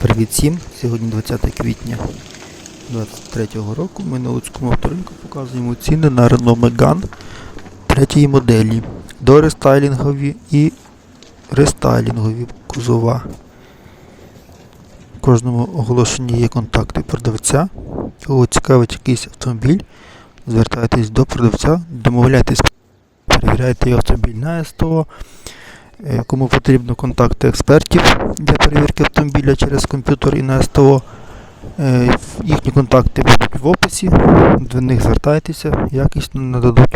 Привіт всім! Сьогодні 20 квітня 2023 року. Ми на Луцькому авторинку показуємо ціни на Renault Megane третьої моделі, дорестайлінгові і рестайлінгові кузова. В кожному оголошенні є контакти продавця. Кого цікавить якийсь автомобіль, звертайтесь до продавця, домовляйтесь, перевіряйте автомобіль на СТО. Е, Кому потрібно контакти експертів для перевірки автомобіля через комп'ютер і на СТО. е, Їхні контакти будуть в описі. До них звертайтеся, якісно нададуть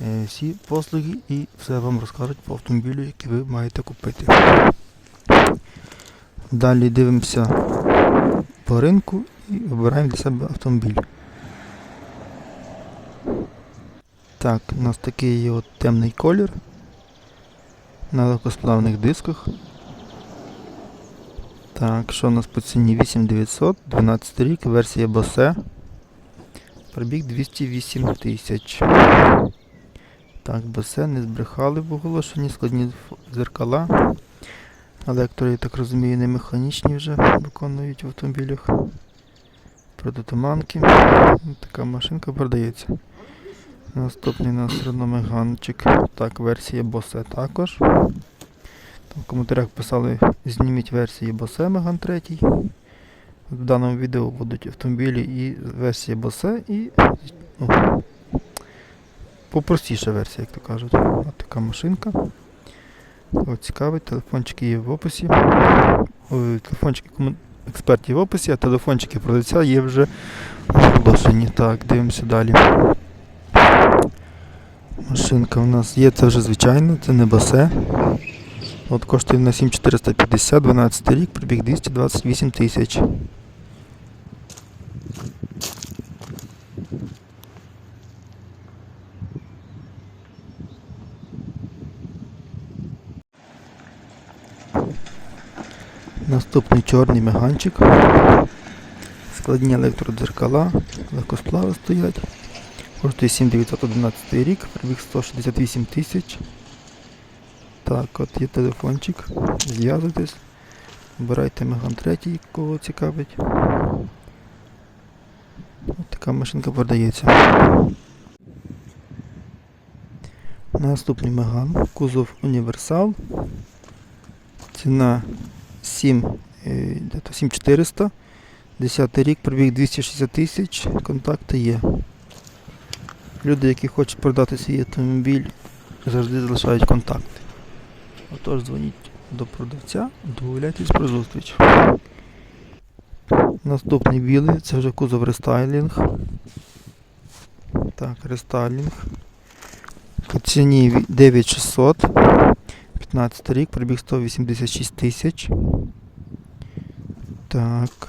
е, всі послуги і все вам розкажуть по автомобілю, який ви маєте купити. Далі дивимося по ринку і обираємо для себе автомобіль. Так, у нас такий от темний колір на легкосплавних дисках. Так, що у нас по ціні 8900, 12 рік, версія Bose. Пробіг 208 тисяч. Так, Bose не збрехали в оголошенні, складні зеркала. Електро, я так розумію, не механічні вже виконують в автомобілях. Протитуманки. Така машинка продається. Наступний у нас Renault Так, версія Bose також. Там в коментарях писали, зніміть версії Bose Megane 3. В даному відео будуть автомобілі і версія Bose і ну, попростіша версія, як то кажуть. Ось така машинка. Кого цікавить, телефончики є в описі. Ой, телефончики комен- експертів в описі, а телефончики продавця є вже в оголошенні. Так, дивимося далі. Машинка у нас є, це вже звичайно, це не басе. От коштує на 7450, 12 рік, пробіг 228 тисяч. Наступний чорний меганчик. Складні електродзеркала, легкосплави стоять. Коштує 7911 рік, пробіг 168 тисяч. Так, от є телефончик. Зв'язуйтесь. Обирайте Меган 3, кого цікавить. От така машинка продається. Наступний Меган, кузов Універсал. Ціна 7, е, 7400. 10 рік, пробіг 260 тисяч, контакти є. Люди, які хочуть продати свій автомобіль, завжди залишають контакти. Отож, дзвоніть до продавця, домовляйтесь про зустріч. Наступний білий, це вже кузов рестайлінг. Так, рестайлінг. По ціні 9600. 15 рік, пробіг 186 тисяч. Так.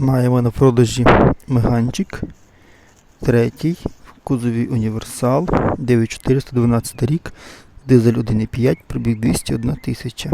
Маємо на продажі меганчик. Третій кузові універсал 9412 рік. Дизель 1,5, пробіг 201 тисяча.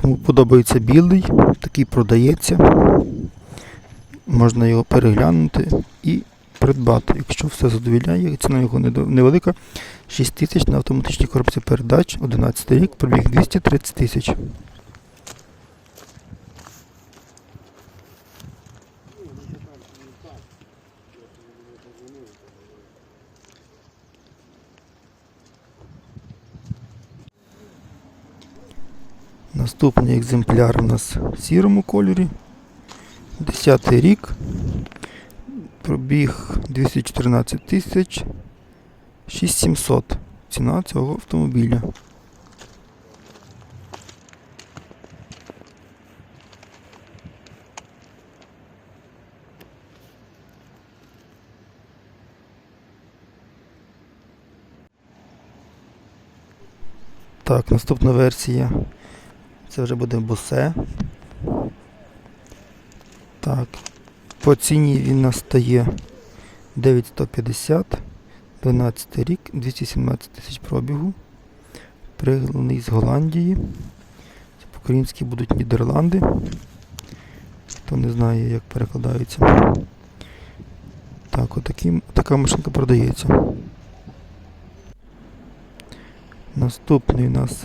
Кому подобається білий, такий продається. Можна його переглянути і придбати. Якщо все задовільняє, ціна його невелика. 6 тисяч на автоматичній коробці передач, 11 рік, пробіг 230 тисяч. Наступний екземпляр у нас в сірому кольорі. 10 рік. Пробіг 214 тисяч 6700. Ціна цього автомобіля. Так, наступна версія. Це вже буде босе. Так. По ціні він у нас стає 9150, 12 рік, 217 тисяч пробігу. Пригнаний з Голландії. Це по-українськи будуть Нідерланди. Хто не знає, як перекладається. Так, отакий, така машинка продається. Наступний у нас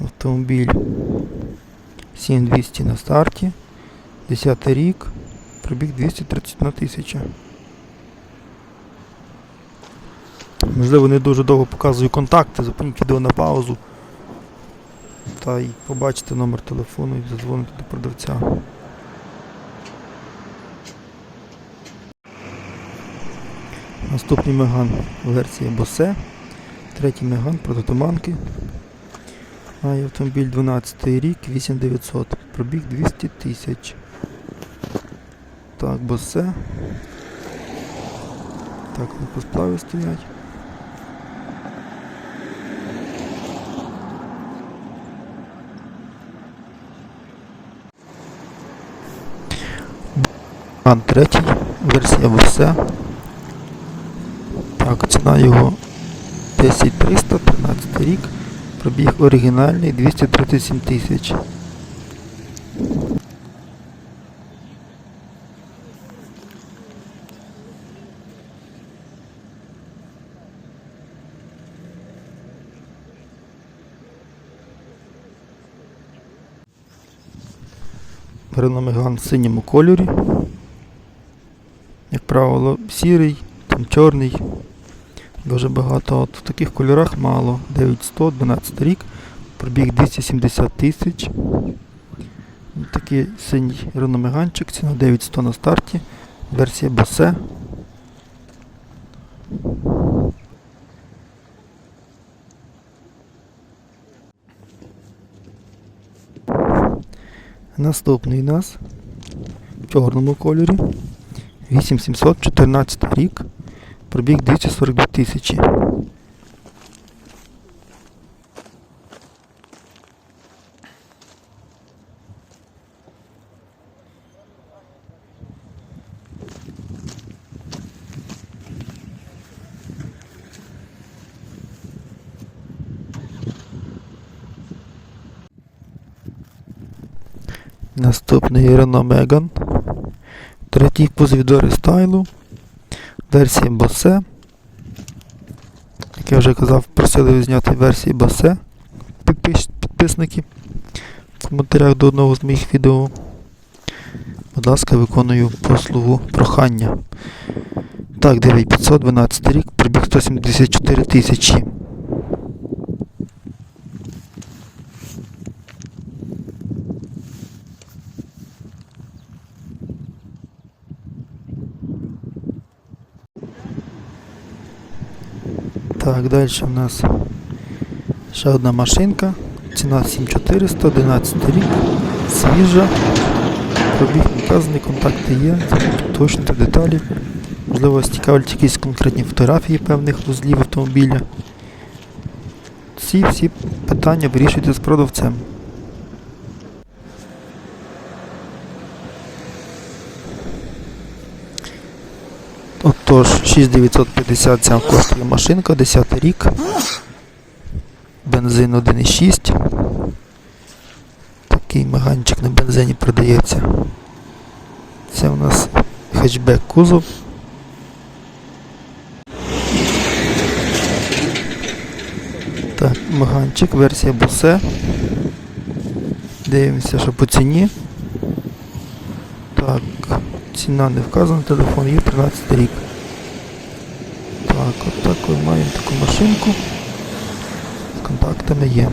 автомобіль 7200 на старті. 10 рік. Пробіг 231 тисяча. Можливо, не дуже довго показую контакти, зупиніть відео на паузу. Та й побачите номер телефону і задзвоните до продавця. Наступний Меган версія Bose. Третій Меган прототуманки. Має автомобіль 12 рік, 8900. Пробіг 200 тисяч. Так, Bose. Так, сплаві стоять. Ан третій, версія Bose. Так, ціна його 10300, 13 рік. Пробіг оригінальний 237 тисяч. Renault Megane в синьому кольорі. Як правило, сірий, там чорний. Дуже багато. От в таких кольорах мало. 9100, 12 рік. Пробіг 270 тисяч. Такий синій Renault ціна 9100 на старті. Версія Bose. Наступний у нас в чорному кольорі. 8714 рік. Пробіг 242 тисячі. Наступний Renault Megane. Третій кузов до Версія Bose. Як я вже казав, просили зняти версії босе Підпис- Підписники в коментарях до одного з моїх відео. Будь ласка, виконую послугу прохання. Так, 9512 рік, прибіг 174 тисячі. Так, далі у нас ще одна машинка. Ціна 7400, 11 рік, свіжа. Пробіг наказаний, контакти є, точно деталі. Можливо, цікавлять якісь конкретні фотографії певних вузлів автомобіля. Ці всі питання вирішуйте з продавцем. Отож, 6950 ця коштує машинка, 10 рік. Бензин 1,6. Такий меганчик на бензині продається. Це у нас хетчбек кузов. Так, меганчик, версія Bose. Дивимося, що по ціні. Так, ціна не вказана, телефон є 13 рік. Так, от так ми маємо таку машинку. З контактами є.